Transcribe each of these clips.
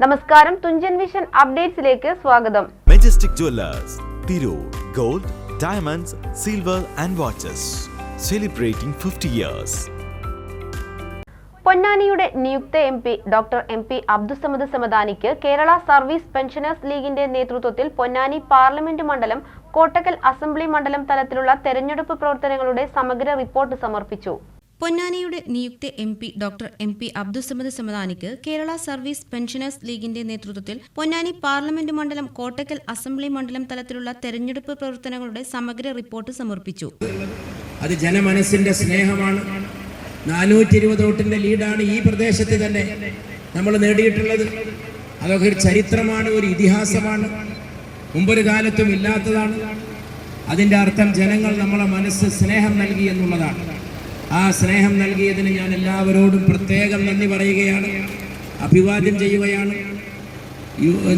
നമസ്കാരം തുഞ്ചൻ വിഷൻ അപ്ഡേറ്റ്സിലേക്ക് സ്വാഗതം. Majestic jewellers Tirur gold diamonds silver and watches celebrating fifty years പൊന്നാനിയുടെ നിയുക്ത M P doctor M P Abdussamad സമദാനിക്ക് Kerala service pensioners ലീഗിന്റെ നേതൃത്വത്തിൽ Ponnani parliament മണ്ഡലം കോട്ടക്കൽ അസംബ്ലി മണ്ഡലം തലത്തിലുള്ള തെരഞ്ഞെടുപ്പ് പ്രവർത്തനങ്ങളുടെ സമഗ്ര റിപ്പോർട്ട് സമർപ്പിച്ചു. പൊന്നാനിയുടെ നിയുക്ത M P doctor M P Abdussamad സമദാനിക്ക് Kerala service pensioners ലീഗിന്റെ നേതൃത്വത്തിൽ പൊന്നാനി പാർലമെന്റ് മണ്ഡലം കോട്ടക്കൽ അസംബ്ലി മണ്ഡലം തലത്തിലുള്ള തെരഞ്ഞെടുപ്പ് പ്രവർത്തനങ്ങളുടെ സമഗ്ര റിപ്പോർട്ട് സമർപ്പിച്ചു. അത് ജനമനസ്സിന്റെ സ്നേഹമാണ്. നാനൂറ്റി ഇരുപത് വോട്ടിന്റെ ലീഡാണ് ഈ പ്രദേശത്ത് തന്നെ നമ്മൾ നേടിയിട്ടുള്ളത്. അതൊക്കെ ഒരു ചരിത്രമാണ് ഒരു ഇതിഹാസമാണ്. മുമ്പൊരു കാലത്തും ഇല്ലാത്തതാണ്. അതിന്റെ അർത്ഥം ജനങ്ങൾ നമ്മളെ മനസ്സ് സ്നേഹം നൽകി എന്നുള്ളതാണ്. ആ സ്നേഹം നൽകിയതിന് ഞാൻ എല്ലാവരോടും പ്രത്യേകം നന്ദി പറയുകയാണ് അഭിവാദ്യം ചെയ്യുകയാണ്.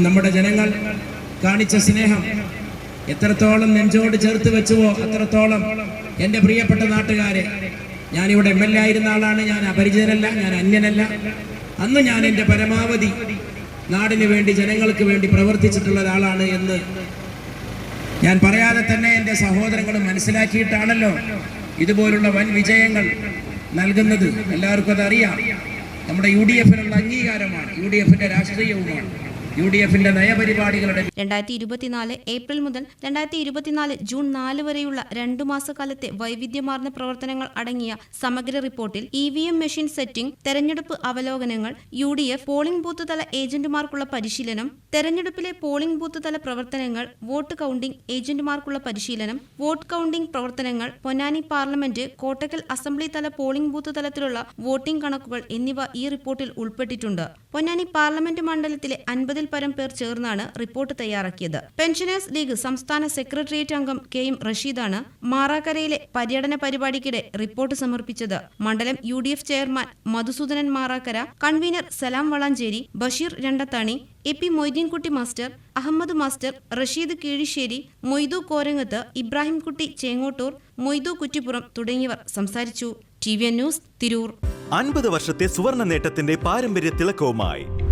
നമ്മുടെ ജനങ്ങൾ കാണിച്ച സ്നേഹം എത്രത്തോളം നെഞ്ചോട് ചേർത്ത് വെച്ചുവോ അത്രത്തോളം എന്റെ പ്രിയപ്പെട്ട നാട്ടുകാരെ ഞാനിവിടെ എം എൽ എ ആയിരുന്ന ആളാണ് ഞാൻ അപരിചിതനല്ല ഞാൻ അന്യനല്ല. അന്ന് ഞാൻ എന്റെ പരമാവധി നാടിന് വേണ്ടി ജനങ്ങൾക്ക് വേണ്ടി പ്രവർത്തിച്ചിട്ടുള്ള ഒരാളാണ് എന്ന് ഞാൻ പറയാതെ തന്നെ എന്റെ സഹോദരങ്ങളും മനസ്സിലാക്കിയിട്ടാണല്ലോ ഇതുപോലുള്ള വൻ വിജയങ്ങൾ നൽകുന്നത് എല്ലാവർക്കും അതറിയാം. നമ്മുടെ യു ഡി എഫിനുള്ള അംഗീകാരമാണ്. യു ഡി എഫിന്റെ രാഷ്ട്രീയവുമാണ്. യു ഡി എഫിന്റെ നയപരിപാടികളുടെ രണ്ടായിരത്തി ഇരുപത്തിനാല് ഏപ്രിൽ മുതൽ രണ്ടായിരത്തി ഇരുപത്തിനാല് ജൂൺ നാല് വരെയുള്ള രണ്ടു മാസക്കാലത്തെ വൈവിധ്യമാർന്ന പ്രവർത്തനങ്ങൾ അടങ്ങിയ സമഗ്ര റിപ്പോർട്ടിൽ E V M machine setting തെരഞ്ഞെടുപ്പ് അവലോകനങ്ങൾ U D F polling booth തല ഏജന്റുമാർക്കുള്ള പരിശീലനം തെരഞ്ഞെടുപ്പിലെ പോളിംഗ് ബൂത്ത് തല പ്രവർത്തനങ്ങൾ വോട്ട് കൌണ്ടിംഗ് ഏജന്റുമാർക്കുള്ള പരിശീലനം വോട്ട് കൌണ്ടിംഗ് പ്രവർത്തനങ്ങൾ പൊന്നാനി പാർലമെന്റ് കോട്ടക്കൽ അസംബ്ലി തല പോളിംഗ് ബൂത്ത് തലത്തിലുള്ള വോട്ടിംഗ് കണക്കുകൾ എന്നിവ ഈ റിപ്പോർട്ടിൽ ഉൾപ്പെട്ടിട്ടുണ്ട്. പൊന്നാനി പാർലമെന്റ് മണ്ഡലത്തിലെ അൻപതിൽ പരം പേർ ചേർന്നാണ് റിപ്പോർട്ട് തയ്യാറാക്കിയത്. പെൻഷനേഴ്സ് ലീഗ് സംസ്ഥാന സെക്രട്ടേറിയറ്റ് അംഗം കെ എം റഷീദാണ് മാറാക്കരയിലെ പര്യടന പരിപാടിക്കിടെ റിപ്പോർട്ട് സമർപ്പിച്ചത്. മണ്ഡലം U chairman Madhusudanan Marakkara convener Salam Valanchery Basheer Randathani A P Moideenkutty master Ahammed master Rasheed Keezhissery Moidu Korangath Ibrahimkutty Chengottur Moidu Kuttippuram തുടങ്ങിയവർ സംസാരിച്ചു. T V news Tirur. അൻപത് വർഷത്തെ സുവർണ നേട്ടത്തിന്റെ പാരമ്പര്യ തിളക്കവുമായി